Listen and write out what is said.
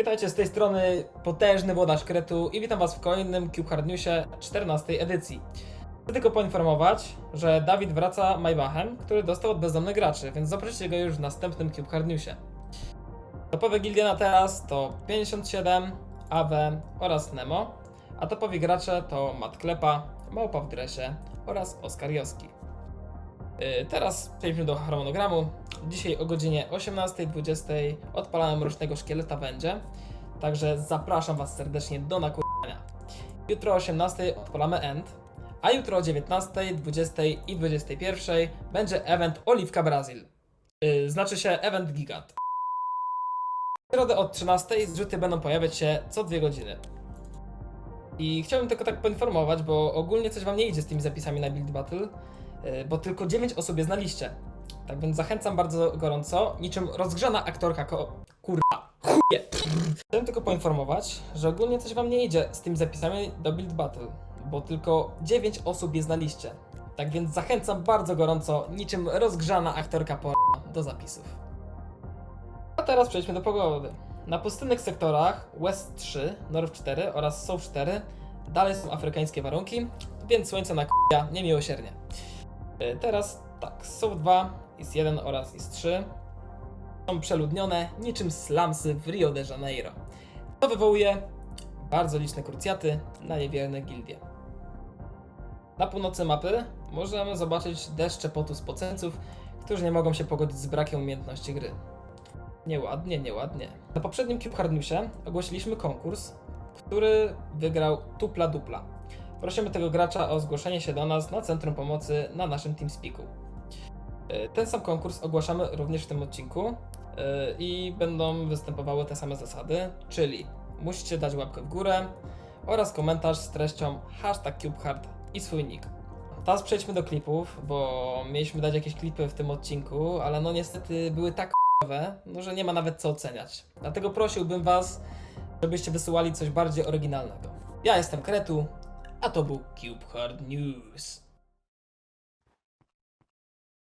Witajcie z tej strony potężny włodarz kretu i witam was w kolejnym Cube Hard Newsie 14 edycji. Chcę tylko poinformować, że Dawid wraca Maybachem, który dostał od bezdomnych graczy, więc zobaczycie go już w następnym Cube Hard Newsie. Topowe gildie na teraz to 57, Awe oraz Nemo, a topowi gracze to Matt Klepa, Małpa w dresie oraz Oskar Joski. Yy, Teraz przejdźmy do harmonogramu. Dzisiaj o godzinie 18.20 odpalamy Mrocznego Szkieleta będzie, także zapraszam Was serdecznie do nakurzenia. Jutro o 18.00 odpalamy End, a jutro o 19.00, 20.00 i 21.00 będzie event Oliwka Brazil. Yy, znaczy się event Gigant. W środę od 13.00 zrzuty będą pojawiać się co dwie godziny. I chciałbym tylko tak poinformować, bo ogólnie coś Wam nie idzie z tymi zapisami na Build Battle, bo tylko 9 osób jest na liście. Tak więc zachęcam bardzo gorąco, niczym rozgrzana aktorka ko... Kurwa, chuje! Chciałem tylko poinformować, że ogólnie coś Wam nie idzie z tymi zapisami do Build Battle, bo tylko 9 osób jest na liście. Tak więc zachęcam bardzo gorąco, niczym rozgrzana aktorka por... do zapisów. A teraz przejdźmy do pogody. Na pustynnych sektorach West 3, North 4 oraz South 4 dalej są afrykańskie warunki, więc słońce na k***a niemiłosiernie. Y, Teraz tak, South 2, IS 1 oraz IS 3 są przeludnione niczym slumsy w Rio de Janeiro. To wywołuje bardzo liczne krucjaty na niewierne gildie. Na północy mapy możemy zobaczyć deszcze potu spoceńców, którzy nie mogą się pogodzić z brakiem umiejętności gry. Nieładnie, nieładnie. Na poprzednim Cube Hard Newsie ogłosiliśmy konkurs, który wygrał Tupla Dupla. Prosimy tego gracza o zgłoszenie się do nas na Centrum Pomocy na naszym TeamSpeaku. Y, Ten sam konkurs ogłaszamy również w tym odcinku y, i będą występowały te same zasady, czyli musicie dać łapkę w górę oraz komentarz z treścią hashtag CubeHard i swój nick. Teraz przejdźmy do klipów, bo mieliśmy dać jakieś klipy w tym odcinku, ale no niestety były tak no że nie ma nawet co oceniać. Dlatego prosiłbym was, żebyście wysyłali coś bardziej oryginalnego. Ja jestem Kretu, a to był Cube Hard News.